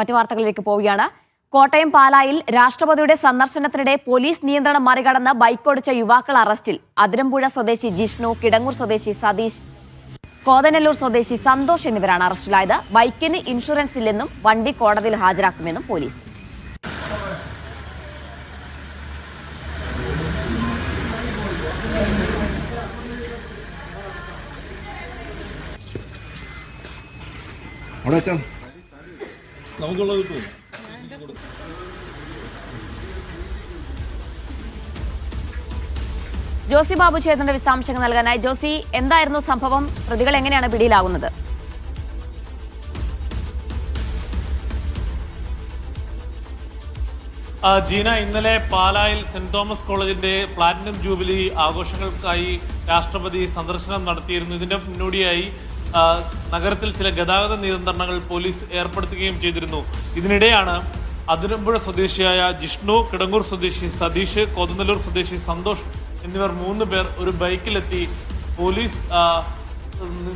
മറ്റു വാർത്തകളിലേക്ക് പോവുകയാണ്. കോട്ടയം പാലായിൽ രാഷ്ട്രപതിയുടെ സന്ദർശനത്തിനിടെ പോലീസ് നിയന്ത്രണം മറികടന്ന് ബൈക്കോടിച്ച യുവാക്കൾ അറസ്റ്റിൽ. അതിരമ്പുഴ സ്വദേശി ജിഷ്ണു കിടങ്ങൂർ സ്വദേശി സതീഷ് കോതനല്ലൂർ സ്വദേശി സന്തോഷ് എന്നിവരാണ് അറസ്റ്റിലായത്. ബൈക്കിന് ഇൻഷുറൻസ് ഇല്ലെന്നും വണ്ടി കോടതിയിൽ ഹാജരാക്കുമെന്നും പോലീസ്. അവിടെ നമുക്കുള്ളത് കിട്ടും ജോസി ബാബു ചേതന്റെ വിശദാംശങ്ങൾ നൽകാനായി. ജോസി എന്തായിരുന്നു സംഭവം? പ്രതികൾ എങ്ങനെയാണ് പിടിയിലാകുന്നത്? ജീന ഇന്നലെ പാലായിൽ സെന്റ് തോമസ് കോളേജിന്റെ പ്ലാറ്റിനം ജൂബിലി ആഘോഷങ്ങൾക്കായി രാഷ്ട്രപതി സന്ദർശനം നടത്തിയിരുന്നു. ഇതിന്റെ മുന്നോടിയായി നഗരത്തിൽ ചില ഗതാഗത നിയന്ത്രണങ്ങൾ പോലീസ് ഏർപ്പെടുത്തുകയും ചെയ്തിരുന്നു. ഇതിനിടെയാണ് അതിരമ്പുഴ സ്വദേശിയായ ജിഷ്ണു കിടങ്ങൂർ സ്വദേശി സതീഷ് കോതനല്ലൂർ സ്വദേശി സന്തോഷ് എന്നിവർ മൂന്ന് പേർ ഒരു ബൈക്കിലെത്തി പോലീസ്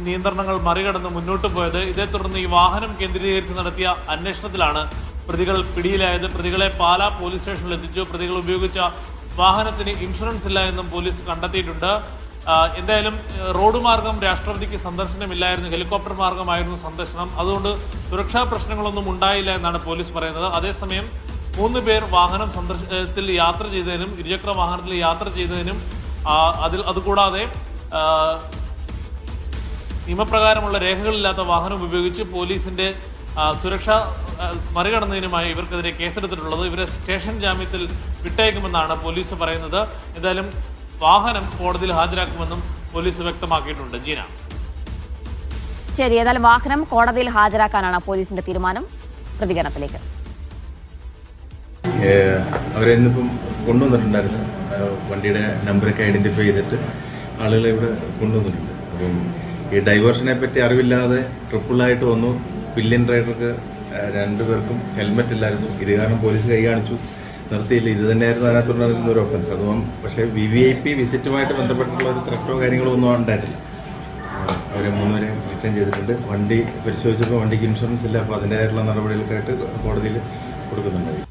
നിയന്ത്രണങ്ങൾ മറികടന്ന് മുന്നോട്ട് പോയത്. ഇതേ തുടർന്ന് ഈ വാഹനം കേന്ദ്രീകരിച്ച് നടത്തിയ അന്വേഷണത്തിലാണ് പ്രതികൾ പിടിയിലായത്. പ്രതികളെ പാലാ പോലീസ് സ്റ്റേഷനിൽ എത്തിച്ചു. പ്രതികൾ ഉപയോഗിച്ച വാഹനത്തിന് ഇൻഷുറൻസ് ഇല്ല എന്നും പോലീസ് കണ്ടെത്തിയിട്ടുണ്ട്. എന്തായാലും റോഡ് മാർഗം രാഷ്ട്രപതിക്ക് സന്ദർശനമില്ലായിരുന്നു ഹെലികോപ്റ്റർ മാർഗമായിരുന്നു സന്ദർശനം. അതുകൊണ്ട് സുരക്ഷാ പ്രശ്നങ്ങളൊന്നും ഉണ്ടായില്ല എന്നാണ് പോലീസ് പറയുന്നത്. അതേസമയം മൂന്ന് പേർ വാഹനം സന്ദർശനത്തിൽ യാത്ര ചെയ്തതിനും ഇരുചക്ര വാഹനത്തിൽ യാത്ര ചെയ്തതിനും അതിൽ അതുകൂടാതെ നിയമപ്രകാരമുള്ള രേഖകളില്ലാത്ത വാഹനം ഉപയോഗിച്ച് പോലീസിന്റെ സുരക്ഷ മറികടന്നതിനുമായി ഇവർക്കെതിരെ കേസെടുത്തിട്ടുള്ളത് ഇവരെ സ്റ്റേഷൻ ജാമ്യത്തിൽ വിട്ടയക്കുമെന്നാണ് പോലീസ് പറയുന്നത്. എന്തായാലും വാഹനം കോടതിയിൽ ഹാജരാക്കുമെന്നും പോലീസ് വ്യക്തമാക്കിയിട്ടുണ്ട്. ജീന. ശരി ഏതായാലും വാഹനം കോടതിയിൽ ഹാജരാക്കാനാണ് പോലീസിന്റെ തീരുമാനം. പ്രതികരണത്തിലേക്ക്. അവരെ ഇന്നിപ്പം കൊണ്ടുവന്നിട്ടുണ്ടായിരുന്നു. വണ്ടിയുടെ നമ്പറൊക്കെ ഐഡന്റിഫൈ ചെയ്തിട്ട് ആളുകളെ ഇവിടെ കൊണ്ടുവന്നിട്ടുണ്ട്. അപ്പം ഈ ഡൈവേർഷനെ പറ്റി അറിവില്ലാതെ ട്രിപ്പിളായിട്ട് വന്നു. പില്യൻ റൈഡർക്ക് രണ്ടുപേർക്കും ഹെൽമെറ്റ് ഇല്ലായിരുന്നു. ഇത് കാരണം പോലീസ് കൈ കാണിച്ചു. നിർത്തിയില്ല. ഇത് തന്നെയായിരുന്നു അതിനകത്തുണ്ടായിരുന്ന ഒരു ഓഫൻസ് അതും പക്ഷേ വി വി ഐ പി വിസിറ്റുമായിട്ട് ബന്ധപ്പെട്ടുള്ള ഒരു ത്രട്ടോ കാര്യങ്ങളോ ഒന്നും ഉണ്ടായിട്ടില്ല. അവരെ മൂന്നുപേരെയും റിട്ടേൺ ചെയ്തിട്ടുണ്ട്. വണ്ടി പരിശോധിച്ചപ്പോൾ വണ്ടിക്ക് ഇൻഷുറൻസ് ഇല്ല. അപ്പോൾ അതിന്റെതായിട്ടുള്ള നടപടികൾക്കായിട്ട് കോടതിയിൽ കൊടുക്കുന്നുണ്ടായി.